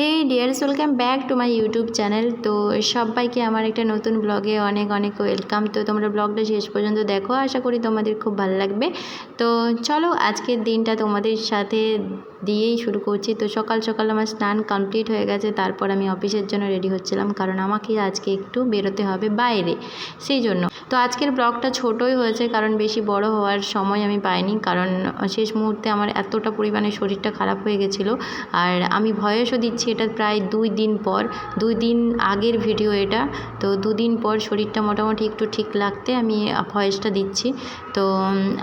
Hey dears, welcome back to my YouTube channel. তো সবাইকে আমার একটা নতুন ব্লগে অনেক অনেক ওয়েলকাম। তো তোমরা ব্লগটা শেষ পর্যন্ত দেখো, আশা করি তোমাদের খুব ভালো লাগবে। তো চলো, আজকের দিনটা তোমাদের সাথে দিয়েই শুরু করছি। তো সকাল সকাল আমার স্নান কমপ্লিট হয়ে গেছে, তারপর আমি অফিসের জন্য রেডি হচ্ছিলাম, কারণ আমাকে আজকে একটু বেরোতে হবে বাইরে। সেই জন্য। তো আজকের ব্লগটা ছোটোই হয়েছে, কারণ বেশি বড় হওয়ার সময় আমি পাইনি, কারণ শেষ মুহূর্তে আমার এতটা পরিমাণে শরীরটা খারাপ হয়ে গেছিল। আর আমি ভয়েসও দিচ্ছি এটা প্রায় দুই দিন পর, দুই দিন আগের ভিডিও এটা। তো দুদিন পর শরীরটা মোটামুটি একটু ঠিক লাগতে আমি ভয়েসটা দিচ্ছি। তো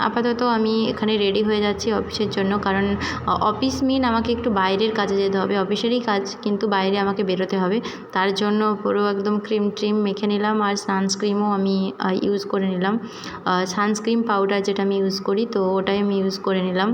আপাতত আমি এখানে রেডি হয়ে যাচ্ছি অফিসের জন্য। কারণ অফিস মিন আমাকে একটু বাইরের কাজে যেতে হবে। অফিসেরই কাজ, কিন্তু বাইরে আমাকে বেরোতে হবে। তার জন্য পুরো একদম ক্রিম ট্রিম মেখে নিলাম আর সানস্ক্রিমও আমি ইউজ করে নিলাম। সানস্ক্রিম পাউডার যেটা আমি ইউজ করি, তো ওটাই আমি ইউজ করে নিলাম।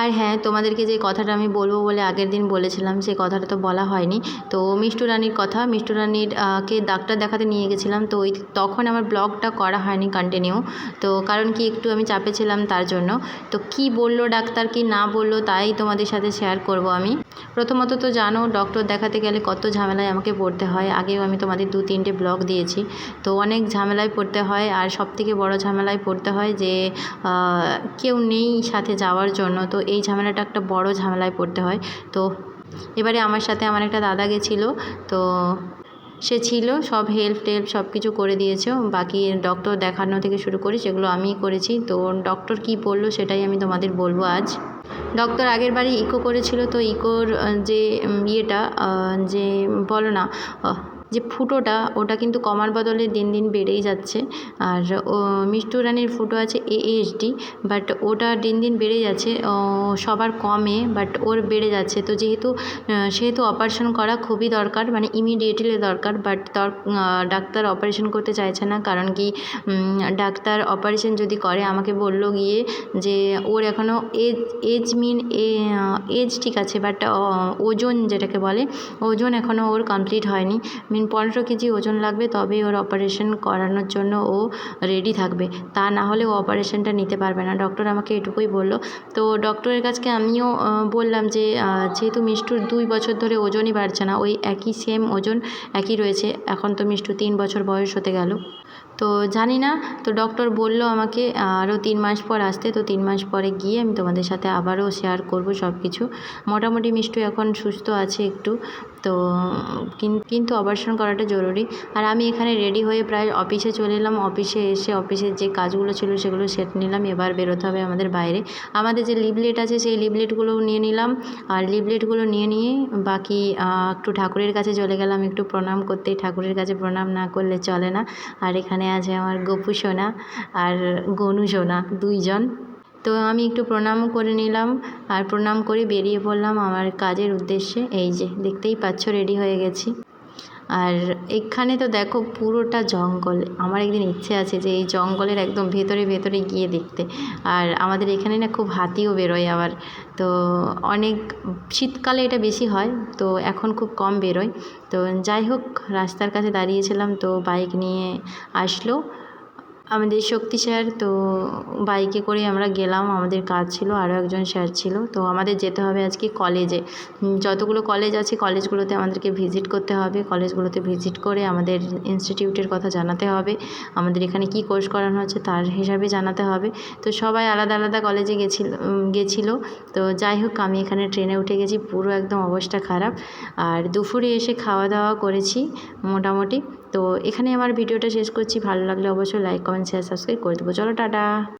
আর হ্যাঁ তোমাদেরকে যে কথাটা আমি বলব বলে আগের দিন বলেছিলাম সেই কথাটা তো বলা হয়নি। তো মিষ্টু রানীর কথা, মিষ্টু রানীর কে ডাক্তার দেখাতে নিয়ে গেছিলাম, তো ওই তখন আমার ব্লগটা করা হয়নি কন্টিনিউ তো কারণ কি, একটু আমি চাপে ছিলাম তার জন্য। তো কি বলল ডাক্তার, কি না বলল, তাই তোমাদের সাথে শেয়ার করব আমি। প্রথমত তো জানো ডক্টর দেখাতে গেলে কত ঝামেলায় আমাকে পড়তে হয়। আগেও আমি তোমাদের দু তিনটে ব্লগ দিয়েছি। তো অনেক ঝামেলায় পড়তে হয় আর সবথেকে বড় ঝামেলায় পড়তে হয় যে কেউ নেই সাথে যাওয়ার জন্য। তো এই ঝামেলাটা একটা বড় ঝামেলায় পড়তে হয়। তো এবারে আমার সাথে আমার একটা দাদা গেছিল। তো সে ছিল, সব হেল্প টেল্প সব কিছু করে দিয়েছে। বাকি ডক্টর দেখানো থেকে শুরু করি সেগুলো আমিই করেছি। তো ডক্টর কী বলল সেটাই আমি তোমাদের বলব আজ। ডক্টর আগের বারে ইকো করেছিল তো ইকোর যে ইয়েটা যে বলো না যে ফুটোটা, ওটা কিন্তু কমার বদলে দিন দিন বেড়েই যাচ্ছে। আর মিষ্টু রানীর ফুটো আছে এএসডি বাট ওটা দিন দিন বেড়ে যাচ্ছে। সবার কমে বাট ওর বেড়ে যাচ্ছে। তো যেহেতু সেহেতু অপারেশন করা খুবই দরকার মানে ইমিডিয়েটলি দরকার বাট তার ডাক্তার অপারেশন করতে চাইছে না। কারণ কি ডাক্তার অপারেশন যদি করে, আমাকে বলল গিয়ে যে ওর এখনও এজ এজ মিন এজ ঠিক আছে বাট ওজন যেটাকে বলে, ওজন এখনও ওর কমপ্লিট হয়নি। মিন পনেরো কেজি ওজন লাগবে, তবেই ওর অপারেশন করানোর জন্য ও রেডি থাকবে। তা না হলে ও অপারেশনটা নিতে পারবে না। ডক্টর আমাকে এটুকুই বলল। তো ডক্টরের কাছকে আমিও বললাম যে যেহেতু মিষ্টুর দুই বছর ধরে ওজনই বাড়ছে না, ওই একই সেম ওজন একই রয়েছে। এখন তো মিষ্টু তিন বছর বয়স হতে গেল। তো জানি না, তো ডক্টর বলল আমাকে আরও তিন মাস পর আসতে, তো তিন মাস পরে গিয়ে আমি তোমাদের সাথে আবারও শেয়ার করব সব কিছু মোটামুটি মিষ্টু এখন সুস্থ আছে একটু, তো কিন- কিন্তু অপারেশন করাটা জরুরি। আর আমি এখানে রেডি হয়ে প্রায় অফিসে চলে এলাম। অফিসে এসে অফিসের যে কাজগুলো ছিল সেগুলো সেট নিলাম। এবার বেরোতে হবে আমাদের বাইরে। আমাদের যে লিভলেট আছে, সেই লিভলেটগুলোও নিয়ে নিলাম। আর লিভলেটগুলো নিয়ে নিয়ে বাকি একটু ঠাকুরের কাছে চলে গেলাম। একটু প্রণাম করতে। ঠাকুরের কাছে প্রণাম না করলে চলে না। আর এখানে আছে আমার গপু সোনা আর গনু সোনা, দুইজন। তো আমি একটু প্রণামও করে নিলাম আর প্রণাম করে বেরিয়ে পড়লাম আমার কাজের উদ্দেশ্যে। এই যে, দেখতেই পাচ্ছ রেডি হয়ে গেছি। আর এখানে তো দেখো পুরোটা জঙ্গল। আমার একদিন ইচ্ছে আছে যে এই জঙ্গলের একদম ভেতরে ভেতরে গিয়ে দেখতে। আর আমাদের এখানে না খুব হাতিও বেরোয় আবার। তো অনেক, শীতকালে এটা বেশি হয়, তো এখন খুব কম বেরোয়। তো যাই হোক, রাস্তার কাছে দাঁড়িয়েছিলাম, তো বাইক নিয়ে আসলো। আমাদের শক্তি স্যার, তো বাইকে করে আমরা গেলাম, আমাদের কাজ ছিল আরও একজন স্যার ছিল, তো আমাদের যেতে হবে আজকে কলেজে। যতগুলো কলেজ আছে, কলেজগুলোতে আমাদেরকে ভিজিট করতে হবে, কলেজগুলোতে ভিজিট করে আমাদের ইনস্টিটিউটের কথা জানাতে হবে, আমাদের এখানে কি কোর্স করানো হচ্ছে তার হিসাবে জানাতে হবে। তো সবাই আলাদা আলাদা কলেজে গেছিল গেছিল, তো যাই হোক, আমি এখানে ট্রেনে উঠে গেছি, পুরো একদম অবস্থা খারাপ। আর দুপুরে এসে খাওয়া দাওয়া করেছি, মোটামুটি। তো এখানে আমার ভিডিওটা শেষ করছি। ভালো লাগলে অবশ্যই লাইক কমেন্ট শেয়ার সাবস্ক্রাইব করে দেবো। চলো, টাটা।